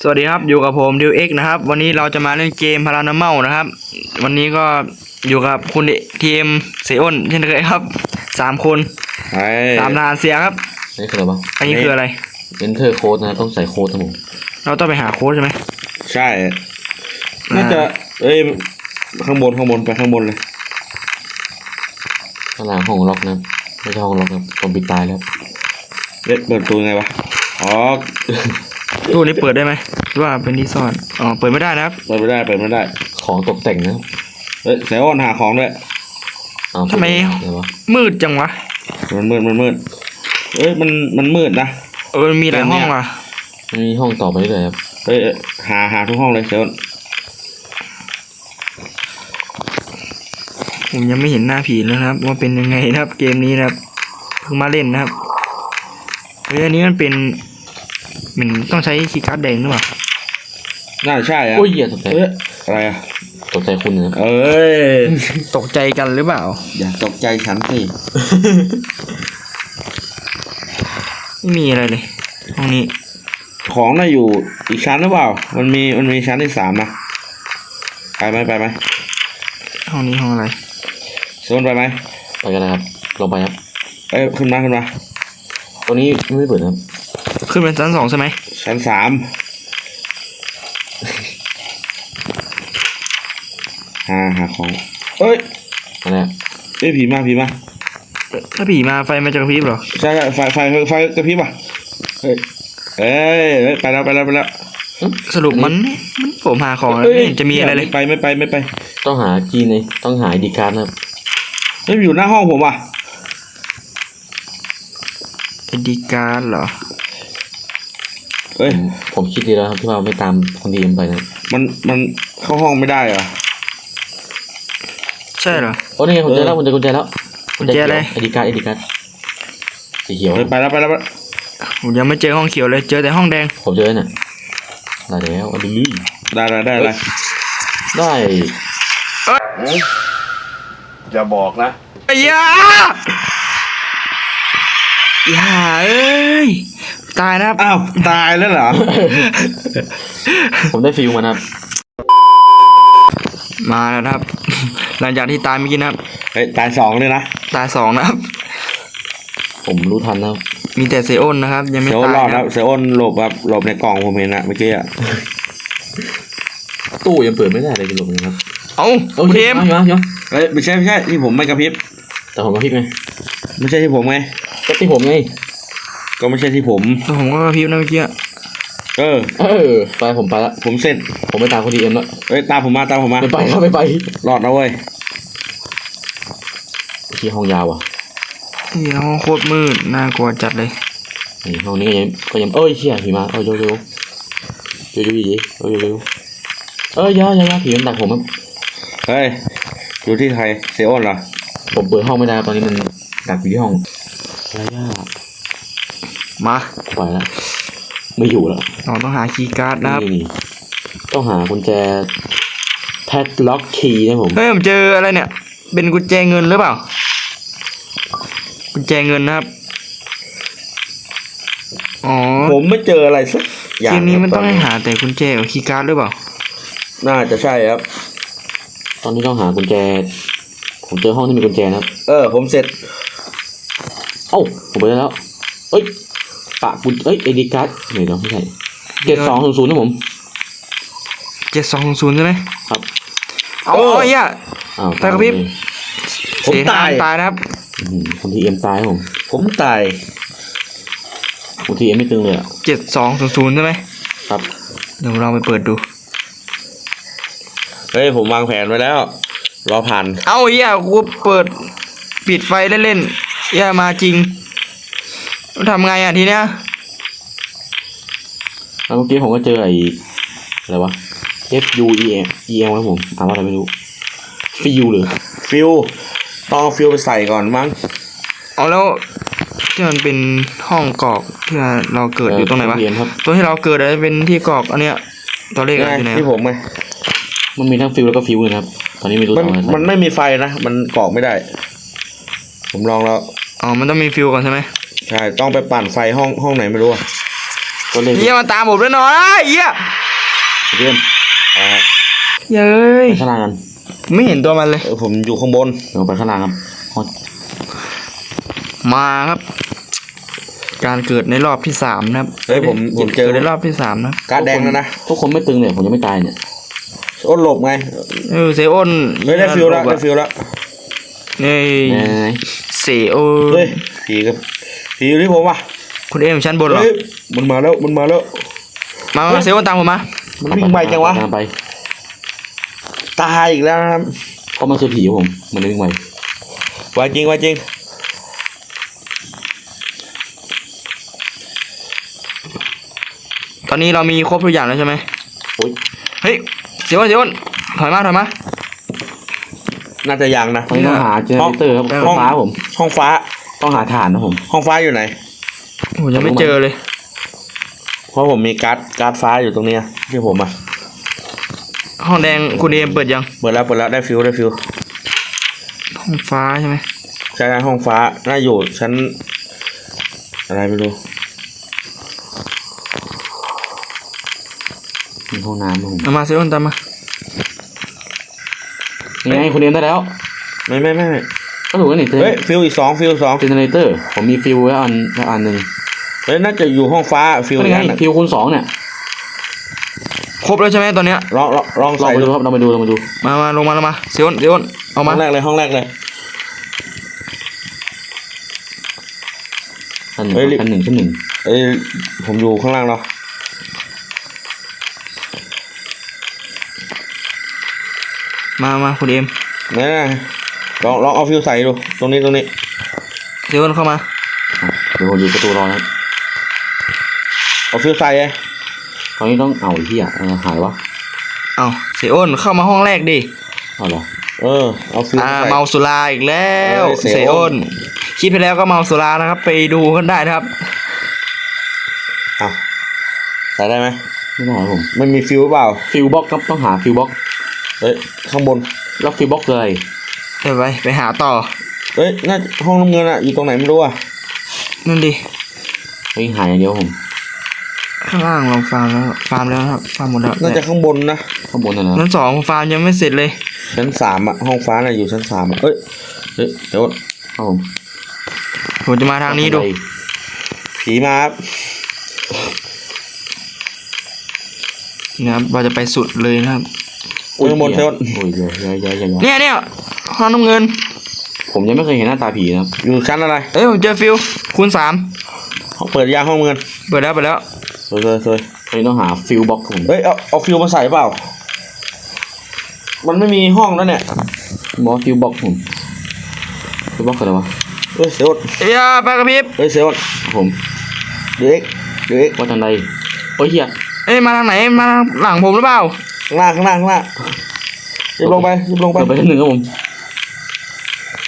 สวัสดีครับอยู่กับผมดิวเอ็กนะครับ วันนี้เราจะมาเล่นเกมพารานาเมลนะครับ วันนี้ก็อยู่กับคุณทีมเซอ้นเช่นเคยครับสามคนไอ้สามทหารเสียครับ นี่คืออะไรวะอันนี้คืออะไร enter code นะต้องใส่โค้ดทั้งหมดเราต้องไปหาโค้ดใช่ไหมใช่น่าจะเอ้ยข้างบนข้างบนไปข้างบนเลยข้างหลังห้องล็อกนะไม่ใช่ห้องล็อกนะผมปิดตายแล้วเอ๊ะเปิดประตูไงวะอ๋อ ตู้นี้เปิดได้ไหมหรือว่าเป็นที่ซ่อนอ๋อเปิดไม่ได้นะครับเปิดไม่ได้เปิดไม่ได้ ของตกแต่งนะเอ้ยเซออนหาของด้วยอ้าวทำไมอะไรวะมืดจังวะมันมืดมันมืดเอ้ยมันมันมืดนะ เออมีหลายห้องว่ะมันมีห้องต่อไปเรื่อยๆครับเอ้ยเอ้ยหาหาทุกห้องเลยเซออนผมยังไม่เห็นหน้าผีเลยนะครับ ว่าเป็นยังไงนะครับ เกมนี้นะครับเพิ่งมาเล่นนะครับเฮ้ยอันนี้มันเป็น มันต้องใช้คีย์การ์ดแดงหรือเปล่าน่าจะใช่อะโอ้ยอย่าตกใจเอ้ยอะไรอะตกใจคุณนะเอ้ย ตกใจกันหรือเปล่า อย่าตกใจฉันสิไม่มีอะไรเลยห้องนี้ของน่าอยู่อีกชั้นหรือเปล่า มันมีมันมีชั้นที่สามนะไปไหมไปไหมห้องนี้ห้องอะไรเซออนไปไหมไปกันนะครับลงไปครับเอ้ยขึ้นมาขึ้นมา ตัวนี้ไม่เปิดนะครับ ขึ้นเป็นชั้นสองใช่ไหมชั้นสามหาหาของเอ้ยอันนี้เอ้ยผีมาผีมาถ้าผีมาไฟมันจะกระพริบเหรอใช่ใช่ไฟไฟไฟไฟกระพริบอะเฮ้ยเอ้ยเอ้ยไปแล้วไปแล้วไปแล้วสรุปมันมันผมหาของแล้วเอ้ยไม่เห็นจะมีอะไรเลยไม่ไปไม่ไปไม่ไป ต้องหาจีนเลยต้องหาดีการ์ดนะครับเฮ้ยอยู่หน้าห้องผมอะเอดีการ์ดเหรอ เอ้ยผมผมคิดดีแล้วครับที่ว่าไม่ตามคนดีเอ็มไปนะมันมันเข้าห้องไม่ได้เหรอ ใช่เหรอ โอ้นี่ไงผมเจอแล้วผมเจอกุญแจแล้วกุญแจอะไรไอดีการ์ดไอดีการ์ดสีเขียว เฮ้ยไปแล้วไปแล้วไปแล้วผมยังไม่เจอห้องเขียวเลย เจอแต่ห้องแดง ผมเจอแล้วเนี่ยได้แล้วเอาดูลุยได้ได้ได้ได้ได้อย่าบอกนะ ไอ้ยาอย่าเอ้ย ตายนะครับ อ้าว ตายแล้วเหรอ ผมได้ฟิลมานะครับ มาแล้วนะครับ หลังจากที่ตายเมื่อกี้นะครับ เฮ้ย ตายสองเลยนะ ตายสองนะครับ ผมรู้ทันนะครับ มีแต่เซโอนนะครับ ยังไม่เซลตายรอดนะนะเซลอนหลบแบบหลบในกล่องผมเห็นอะเมื่อกี้อะตู้ยังเปิดไม่ได้เลยจะหลบนะครับเอ้าโอคุณเคเทมมาเนาะเฮ้ยไม่ใช่ไม่ใช่ที่ผมไม่กระพริบแต่ผมมาพลิกไงไม่ใช่ที่ผมไงก็ที่ผมไง ก็ไม่ใช่ที่ผมผมก็กระพริบนะเมื่อกี้ เออ เออไปผมไปละผมเสร็จผมไม่ตามคนดีเอ็มแล้วเฮ้ยตามผมมาตามผมมาไม่ไปครับไม่ไปรอดนะเว้ยที่ห้องยาวอะนี่ห้องโคตรมืดน่ากลัวจัดเลยนี่ห้องนี้ก็ยังก็ยังเอ้ยเชี่ยผีมาเอ้ยโยโย่โยโย่ยีโยโย่โยเอ้ยอยาอยาอยาผีมันดักผมครับเฮ้ยอยู่ที่ใครเซลอนเหรอผมเปิดห้องไม่ได้ตอนนี้มันดักอยู่ที่ห้องอะไรย่า มาปล่อยละไม่อยู่แล้วเราต้องหาคีย์การ์ดนะครับนี่นี่ต้องหากุญแจแพดล็อกคีย์นะผมเฮ้ยผมเจออะไรเนี่ย เป็นกุญแจเงินหรือเปล่า กุญแจเงินนะครับอ๋อผมไม่เจออะไรสักอย่าเกงมนี้มันต้องครับให้หาแต่กุญแจกับคีย์การ์ดหรือเปล่า น่าจะใช่ครับ ตอนนี้ต้องหากุญแจ ผมเจอห้องที่มีกุญแจนะครับ เออ ผมเสร็จ เอ้าผมไปได้แล้วเอ้ย ปะกุญเอ้ยเอดีการ์ดเดี๋ยวเดี๋ยวไม่ใช่เจ็ดสองศูนย์ศูนย์นะผมเจ็ดสองศูนย์ใช่ไหมครับ เอาเออเอาไอ้เหี้ยอ้าวตายกระพริบ ผมเสีตาย ตายนะครับ อืมคนที่เอ็มตายครับผมผมตาย คนที่เอ็มไม่ตึงเลยอะเจ็ดสองศูนย์ศูนย์ใช่ไหมครับ เดี๋ยวเราไปเปิดดู เฮ้ย ผมวางแผนไว้แล้ว รอผ่าน เอาไอ้เหี้ยกูเปิด ปิดไฟเล่นๆเหี้ยมาจริง ทำไงอะทีเนี้ยแล้วเมื่อกี้ผมก็เจอไอ้อะไรวะ F U E M E M ครับผมอ่านว่าอะไรไม่รู้ ฟิวหรือ ฟิวต้องเอาฟิวไปใส่ก่อนมั้งเอาแล้วที่มันเป็นห้องกรอกที่เราเกิดอยู่ตรงไหนวะ เรียนครับตัวที่เราเกิดอะเป็นที่กรอกอันเนี้ยตัวเลขอะไงอยู่ไหนที่วะผมไงมันมีทั้งฟิวแล้วก็ฟิวเลยนะครับ ตอนนี้ไม่รู้มันทำอะไรมันไม่มีไฟนะ มันกรอกไม่ได้ ผมลองแล้ว อ๋อมันต้องมีฟิวก่อนใช่ไหม ใช่ต้องไปปั่นไฟห้องห้องไหนไม่รู้อะผตัวเลขเฮียมันตามผมแล้วนอนไอ้เฮียเรียนอ่าเย้ยไปข้างล่างกันไม่เห็นตัวมันเลย เออผมอยู่ข้างบนเดี๋ยวไปข้างล่างครับฮอตมาครับ การเกิดในรอบที่สามนะครับเฮ้ยผมผมเจอกิดในรอบที่สามนะการ์ดแดงแล้วนะทุกคนไม่ตึงเลยผมยังไม่ตายเนี่ยอ้นหลบไงเออเซโอนเฮ้ยได้ฟิลแล้วได้ฟิลแล้วนี่ไหนเซโอเฮ้ยนผีกับ ผีอยู่ที่ผมว่ะคุณเอ็มชั้นบนเหรอ เฮ้ยมันมาแล้วมันมาแล้ว มามาเซโอนตามผมมา มันวิ่งไวจังวะกำลัไปตายอีกแล้วนะครับก็มันคือผีครับผมมันเลยวิ่งไวไวจริงไวจริง ตอนนี้เรามีครบทุกอย่างแล้วใช่ไหมโอ๊ยเฮ้ยเซโอนเซโอนถอยมาถอยมา น่าจะยังนะ ตอนนี้ต้องหาเจเนเรเตอร์ครับห้อง ฟ้าผม ห้องฟ้า ต้องหาฐานนะผม ห้องฟ้าอยู่ไหนโอ้ยังไม่เจอเลย เพราะผมมีการ์ดการ์ดฟ้าอยู่ตรงเนี้ยที่ผมอะ ห้องแดงคุณเอ็มเปิดยัง เปิดแล้วเปิดแล้วได้ฟิลได้ฟิลห้องฟ้าใช่ไหมใช่ไหมห้องฟ้าน่าอยู่ชั้นอะไรไม่รู้มีห้องน้ำนะผมเอามาเซโอนตามมา ยังไงคุณเรียนได้แล้ว ไม่ไม่ไม่ไม่ ก็ถูกแล้วนี่เจเฮ้ยฟิลอีกสองฟิลสองเจเนเรเตอร์ผมมีฟิวไว้อันไว้อันหนึ่งเฮ้ยน่าจะอยู่ห้องฟ้าฟิลก็อียังกไงอันน่ะฟิวคูณสองเนี่ยครบแล้วใช่ไหมตอนเนี้ยลองลองลองลองใส่ไปดูดูครับลองไปดูลองไปดู มามาลงมาลงมาเซโอนเซโอนเอาห้มาองแรกเลยห้องแรกเลย อันหนึ่งเฮ้ยรีบ อันหนึ่งชั้นหนึ่งเอ้ยผมอยู่ข้างล่างเนาะมามาคุณเอ็มนี่นะ ลองลองเอาฟิลใส่ดู ตรงนี้ตรงนี้เซโอนเข้ามาอะเดี๋ยวผมอยู่ประตูรอนะครับเอาฟิลใส่ไงตอนนี้ต้องเอาไอ้เหี้ยเออหายวะเอาเซโอนเข้ามาห้องแรกดิเอาเหรอเออเอาฟิลอ่าใส่ เมาสุราอีกแล้วเออเซเซโอนโอนคลิดไปแล้วก็เมาสุรานะครับ ไปดูกันได้นะครับ เอาใส่ได้ไหมไม่ได้ครับผมมันมีฟิลเปล่าฟิวบ็อกครับต้องหาฟิวบ็อกเฮ้ยข้างบน แล้วฟิวบ็อกคืออะไรเดี๋ยวไปไปหาต่อเฮ้ยน่าจะห้องน้ำเงินอะอยู่ตรงไหนไม่รู้อะนั่นดิเฮ้ยหาอย่างเดียวผมข้างล่างเราฟาร์มแล้วฟาร์มแล้วนะครับฟาร์มหมดแล้วน่าจะข้างบนนะข้างบนน่ะนะนั้นสองฟาร์มยังไม่เสร็จเลย ชั้นสามอะห้องฟ้าน่ะอยู่ชั้นสามอะเอ้ยเฮ้ยเดี๋ยวครับผมผมจะมาทางนี้ดู ผีมาครับนะครับเราจะไปสุดเลยนะครับอุ้ยข้างบนเทวดโอ้ยเยอะเยอะเยอะเยอะเยอะเนี่ยเนี่ย ห้องน้ำเงิน ผมยังไม่เคยเห็นหน้าตาผีนะครับอยู่ชั้นอะไร เอ้ยผมเจอฟิวคูณสามห้องเปิดยางห้องเงินเปิดแล้วเปิดแล้วสวยสวยสวยตอนนี้ต้องหาฟิวบ็อกผมเฮ้ยเอาเอาฟิวมาใส่เปล่า มันไม่มีห้องแล้วเนี่ยบอกฟิวบ็อกผมฟิวบ็อกคืออะไรวะเฮ้ยเซลล์เอ้ยไปกระพริบเฮ้ยเซลล์ผมเด็กเด็กว่าทันใดโอ้ยเหี้ยเอ้ยมาทางไหนมาทางหลังผมหรือเปล่าข้างล่างข้างล่างข้างล่างยิบลงไปยิบลงไปเปิดไปชั้นหนึ่งครับผม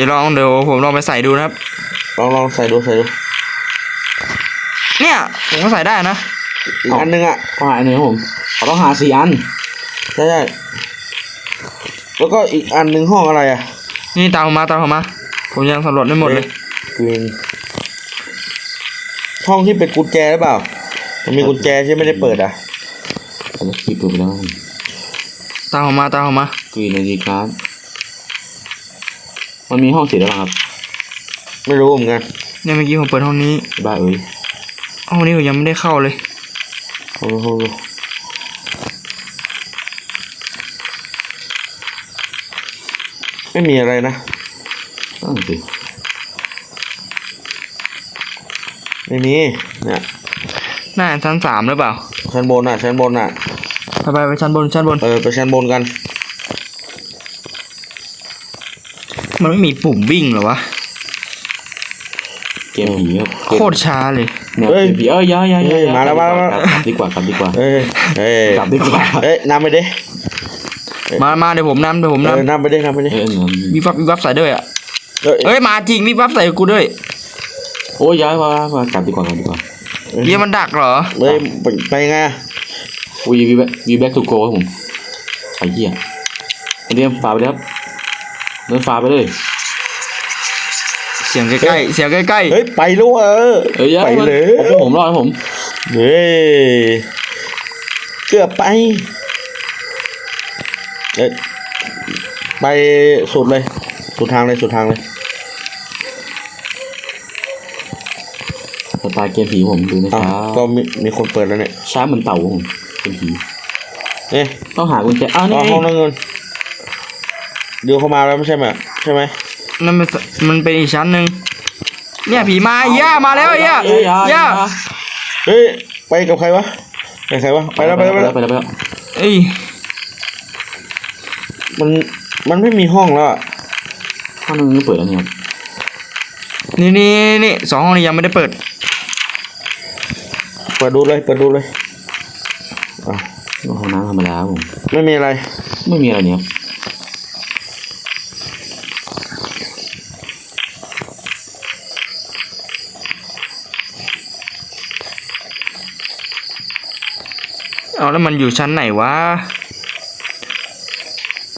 เดี๋ยวลองเดี๋ยวผมลองไปใส่ดูนะครับ ลองลองใส่ดูใส่ดู เนี่ยผมก็ใส่ได้นะอีกอันหนึงอะต้องหาอันหนึ่งครับผมเราต้องหาสี่อันใช่ใช่แล้วก็อีกอันหนึ่งห้องอะไรอะ นี่ตามผมมาตามผมมา ผมยังสำรวจไม่หมดเลยกรีนห้องที่เป็นกุญแจหรือเปล่า มันมีกุญแจที่ไม่ได้เปิดอะแล้วคีบเปิดไปแล้วครับผมตามผมมาตามผมมากรีนไอดีการ์ด มันมีห้องสีอะไรบ้างครับ ไม่รู้เหมือนกันเนี่ยเมื่อกี้ผมเปิดห้องนี้ บ้าเอ้ยห้องนี้ผมยังไม่ได้เข้าเลยโอ้โหไม่มีอะไรนะนั่นสิไม่มีเนี่ยน่าจะชั้นสามหรือเปล่า ชั้นบนอะ ชั้นบนอะ ไปไปไปชั้นบนชั้นบน เออ ไปชั้นบนกัน มันไม่มีปุ่มวิ่งเหรอวะ เกมผีครับโคตรช้าเลยเนี่ยเฮ้ยเกมผีเอ้ยเยอะเยอะเยเฮ้อะยมาแล้วมาแล้ว กลับดีกว่ากลับดีกว่า เอ้ยเอ้ยกลับดีกว่า เอ้ยนำไปดิมามาเดี๋ยวผมนำเดี๋ยวผมเออนำนำไปดินำไปดิเอ้ยเหมือนวิบวับวิบวับใส่ด้วยอะเอ้ยเอ้ยมาจริงวิบวับใส่กูด้วยโอ้ยย้ายมามากลับดีกว่ากลับดีกว่าเยี่ยมันดักเหรอเฮ้ยไปไปไงอะอุ้ยวีแบ็ควีแบ็คทูโกครับผมไอ้เหี้ยไอ้เดียมฝาไปเลยครับ เดินฝาไปเลยเสียงใกล้ๆเสียงใกล้เฮ้ยไปแล้วเออเอ้ยย้ายไปมาเลยผมผมรอดครับผมเฮ้ยเกือบไปเอ้ยไปสุดเลย สุดทางเลยสุดทางเลยสไตล์เกมผีผมดูนะอ้าช้าวก็มีมีคนเปิดแล้วเนี่ยช้าเหมือนเต่าผมเป็นผีเอ๊ะต้องหากุญแจอ้าวนี่อ๋อไงห้องนั่งเงิน เดี๋ยวเข้ามาแล้วไม่ใช่ไหมใช่ไหมนั่นมันมันเป็นอีกชั้นหนึ่งเนี่ยผีมาย่ามาแล้วไอ้ย่าเอ้ยอย่าอย่าย่าเฮ้ยไปกับใครวะไปกับใครวะไปแล้วไปแล้วไปแล้วไปแล้วไปแล้วเอ้ยมันมันไม่มีห้องแล้วอะห้องนึงนี่เปิดแล้วเนี่ยครับนี่นี่นี่สองห้องนี้ยังไม่ได้เปิดเปิดดูเลยเปิดดูเลยอะห้องน้ำธรรมดาครับผมไม่มีอะไรไม่มีอะไรเนี่ยครับ แล้วมันอยู่ชั้นไหนวะ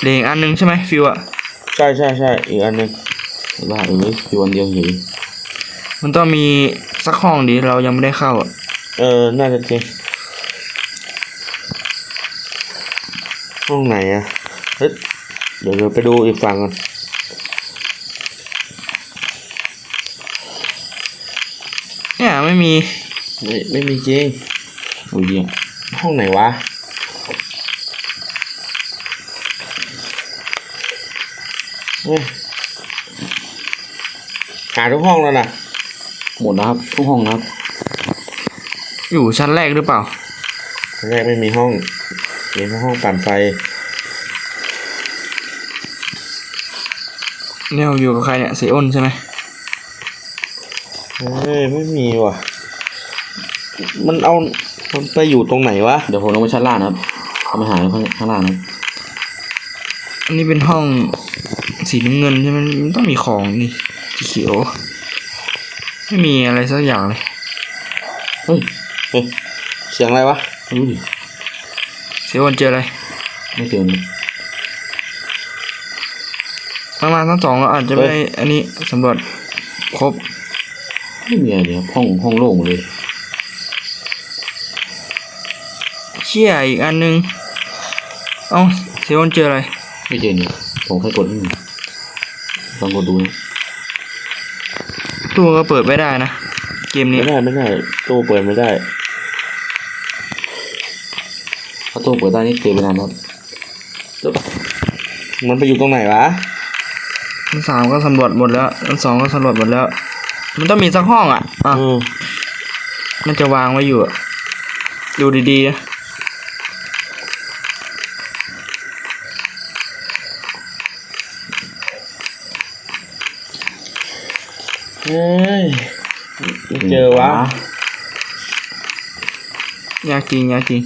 เหลืออีกอันหนึงใช่ไหมฟิวอะใช่ใช่ใช่อีกอันหนึ่งแต่ว่าเอออยู่วันเดียวเฉยมันต้องมีสักห้องดีเรายังไม่ได้เข้าอะเออ น่าจะจริงห้องไหนอะเฮ้ยเดี๋ยวเราไปดูอีกฝั่งก่อนเนี่ยไม่มี ไม่ไม่มีจริงโอ้ยเหี้ย ห้องไหนวะเฮ้ยหาทุกห้องแล้วนะหมดนะครับ ทุกห้องนะครับ อยู่ชั้นแรกหรือเปล่าครั้งแรกไม่มีห้องมีแค่ห้องปั่นไฟ เนี่ยอยู่กับใครเนี่ยเสียอ้นใช่ไหมเฮ้ยไม่มีว่ะ มันเอา มันไปอยู่ตรงไหนวะ เดี๋ยวผมลงไปชั้นล่างนะครับเอาไปหาข้างข้างล่างนะครับอันนี้เป็นห้องสีน้ำเงินใช่ไหมมันต้องมีของนี่สีเขียว ไม่มีอะไรสักอย่างเลย เฮ้ย เฮ้ย เสียงอะไรวะไม่รู้ดิเสียอ้นเจออะไร ไม่เจอเนี่ยประมาณทั้งสองเราอาจจะไม่ได้อันนี้สำรวจครบ ไม่มีอะไรเลยครับห้องห้องโล่งหมดเลย เชี่ยอีกอันนึง เอ้าเสียอ้นเจออะไร ไม่เจอเนี่ยผมแค่กดนี่ลองกดดูนะตู้ก็เปิดไม่ได้นะ เกมนี้ไม่ได้ไม่ได้ตู้เปิดไม่ได้ถ้าตู้เปิดได้นี่เจอไปนานแล้วครับมันไปอยู่ตรงไหนวะอันสามก็สำรวจหมดแล้วอันสองก็สำรวจหมดแล้ว มันต้องมีสักห้องอะอะอืมมันจะวางไว้อยู่อะดูดีๆ เฮ้ยไม่เจอวะยากจริงยากจริง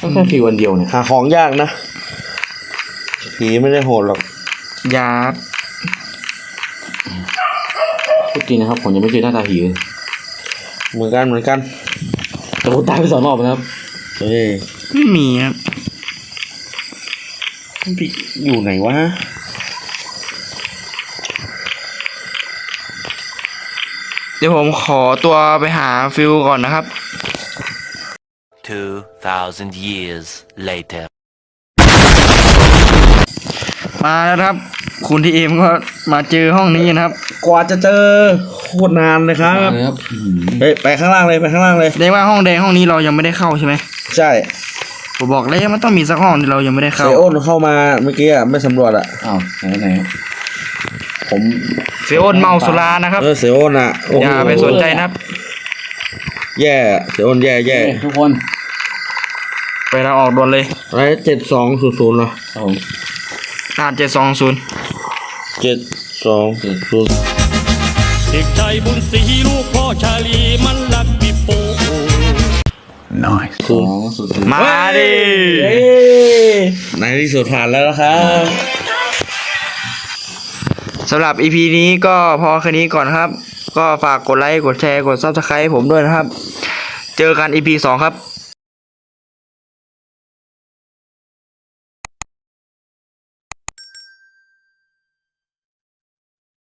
ก็แค่ฟีวันเดียวเนี่ยหาของยากนะ ผีไม่ได้โหดหรอกยาดพูดจริงนะครับ ผมยังไม่เจอหน้าตาผีเลยเหมือนกันเหมือนกันแต่ผมตายไปสองรอบแล้วครับเฮ้ยไม่มีครับมันไปอยู่ไหนวะ เดี๋ยวผมขอตัวไปหาฟิลก่อนนะครับ 2,000 years later. มาแล้วนะครับ คุณทีเอ็มก็มาเจอห้องนี้นะครับ กว่าจะเจอโคตรนานเลยครับมาเลยครับอื้อหือเฮ้ยไปข้างล่างเลยไปข้างล่างเลยแสดงว่าห้องแดงห้องนี้เรายังไม่ได้เข้าใช่ไหมใช่ผมบอกแล้วมันต้องมีสักห้องที่เรายังไม่ได้เซเข้าโอนเข้ามาเมื่อกี้อะไม่สำรวจอะอ้าวไหนไหน ผมเซโอนเมาสุรานะครับเออเซโอนอะโอ้อโหย่าไปสนใจนะครับ แย่เซโอนแย่แย่เฮ้ยทุกคนไปเราออกด่วนเลยอะไรเจ็ดสองศูนย์ศูนย์เหรอครับผมหน้าเจ็ดสองศูนย์เจ็ดสองศูนย์เด็กชายบุญศรีลูกพ่อชาลีมันรักปิโป้สองสุดมาดิเอ้ยในที่สุดผ่านแล้วนะครับ สำหรับ EP นี้ก็พอแค่นี้ก่อนครับ ก็ฝากกดไลค์ กดแชร์ กด Subscribe ผมด้วยนะครับ เจอกัน EP 2 ครับ